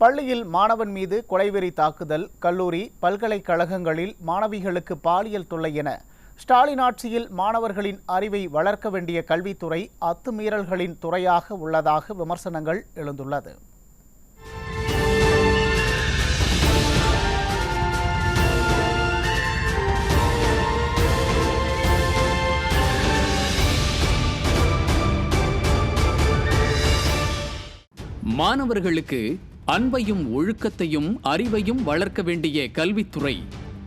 பள்ளியில் மாணவன் மீது கொலைவெறி தாக்குதல் கல்லூரி பல்கலைக்கழகங்களில் மாணவிகளுக்கு பாலியல் தொல்லை என ஸ்டாலின் ஆட்சியில் மாணவர்களின் அறிவை வளர்க்க வேண்டிய கல்வித்துறை அத்துமீறல்களின் துறையாக உள்ளதாக விமர்சனங்கள் எழுந்துள்ளது. மாணவர்களுக்கு அன்பையும் ஒழுக்கத்தையும் அறிவையும் வளர்க்க வேண்டிய கல்வித்துறை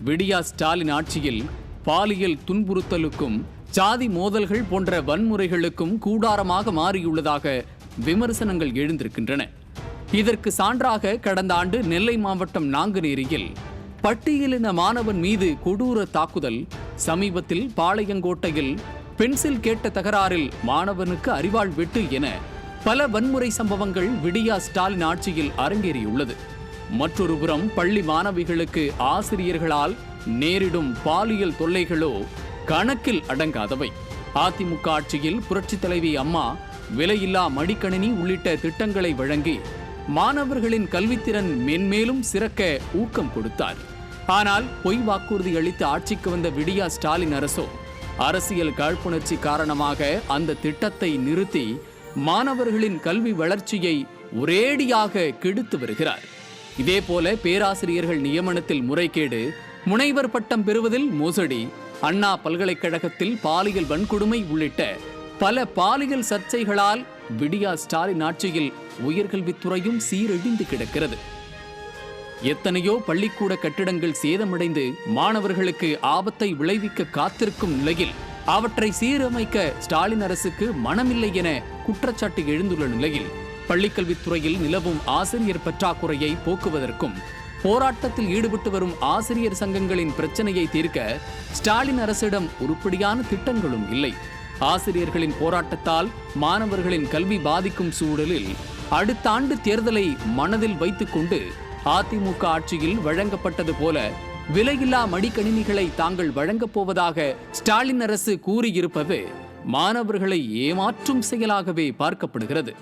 விடியா ஸ்டாலின் ஆட்சியில் பாலியல் துன்புறுத்தலுக்கும் சாதி மோதல்கள் போன்ற வன்முறைகளுக்கும் கூடாரமாக மாறியுள்ளதாக விமர்சனங்கள் எழுந்திருக்கின்றன. இதற்கு சான்றாக கடந்த ஆண்டு நெல்லை மாவட்டம் நாங்குநேரியில் பட்டியலின மாணவன் மீது கொடூர தாக்குதல் சமீபத்தில் பாளையங்கோட்டையில் பென்சில் கேட்ட தகராறில் மாணவனுக்கு அறிவாள் வெட்டு என பல வன்முறை சம்பவங்கள் விடியா ஸ்டாலின் ஆட்சியில் அரங்கேறியுள்ளது. மற்றொரு புறம் பள்ளி மாணவிகளுக்கு ஆசிரியர்களால் நேரிடும் பாலியல் தொல்லைகளோ கணக்கில் அடங்காதவை. அதிமுக ஆட்சியில் புரட்சித் தலைவி அம்மா விலையில்லா மடிக்கணினி உள்ளிட்ட திட்டங்களை வழங்கி மாணவர்களின் கல்வித்திறன் மென்மேலும் சிறக்க ஊக்கம் கொடுத்தார். ஆனால் பொய் வாக்குறுதி அளித்து ஆட்சிக்கு வந்த விடியா ஸ்டாலின் அரசோ அரசியல் காழ்ப்புணர்ச்சி காரணமாக அந்த திட்டத்தை நிறுத்தி மாணவர்களின் கல்வி வளர்ச்சியை ஒரேடியாக கெடுத்து வருகிறார். இதேபோல பேராசிரியர்கள் நியமனத்தில் முறைகேடு முனைவர் பட்டம் பெறுவதில் மோசடி அண்ணா பல்கலைக்கழகத்தில் பாலியல் வன்கொடுமை உள்ளிட்ட பல பாலியல் சர்ச்சைகளால் விடியா ஸ்டாலின் ஆட்சியில் உயர்கல்வித்துறையும் சீரழிந்து கிடக்கிறது. எத்தனையோ பள்ளிக்கூட கட்டிடங்கள் சேதமடைந்து மாணவர்களுக்கு ஆபத்தை விளைவிக்க காத்திருக்கும் நிலையில் அவற்றை சீரமைக்க ஸ்டாலின் அரசுக்கு மனமில்லை என குற்றச்சாட்டு எழுந்துள்ள நிலையில் பள்ளிக்கல்வித்துறையில் நிலவும் ஆசிரியர் பற்றாக்குறையை போக்குவதற்கும் போராட்டத்தில் ஈடுபட்டு வரும் ஆசிரியர் சங்கங்களின் பிரச்சனையை தீர்க்க ஸ்டாலின் அரசிடம் உருப்படியான திட்டங்களும் இல்லை. ஆசிரியர்களின் போராட்டத்தால் மாணவர்களின் கல்வி பாதிக்கும் சூழலில் அடுத்த ஆண்டு தேர்தலை மனதில் வைத்துக்கொண்டு அதிமுக ஆட்சியில் வழங்கப்பட்டது போல விலையில்லா மடிக்கணினிகளை தாங்கள் வழங்கப் போவதாக ஸ்டாலின் அரசு கூறியிருப்பது மாணவர்களை ஏமாற்றும் செயலாகவே பார்க்கப்படுகிறது.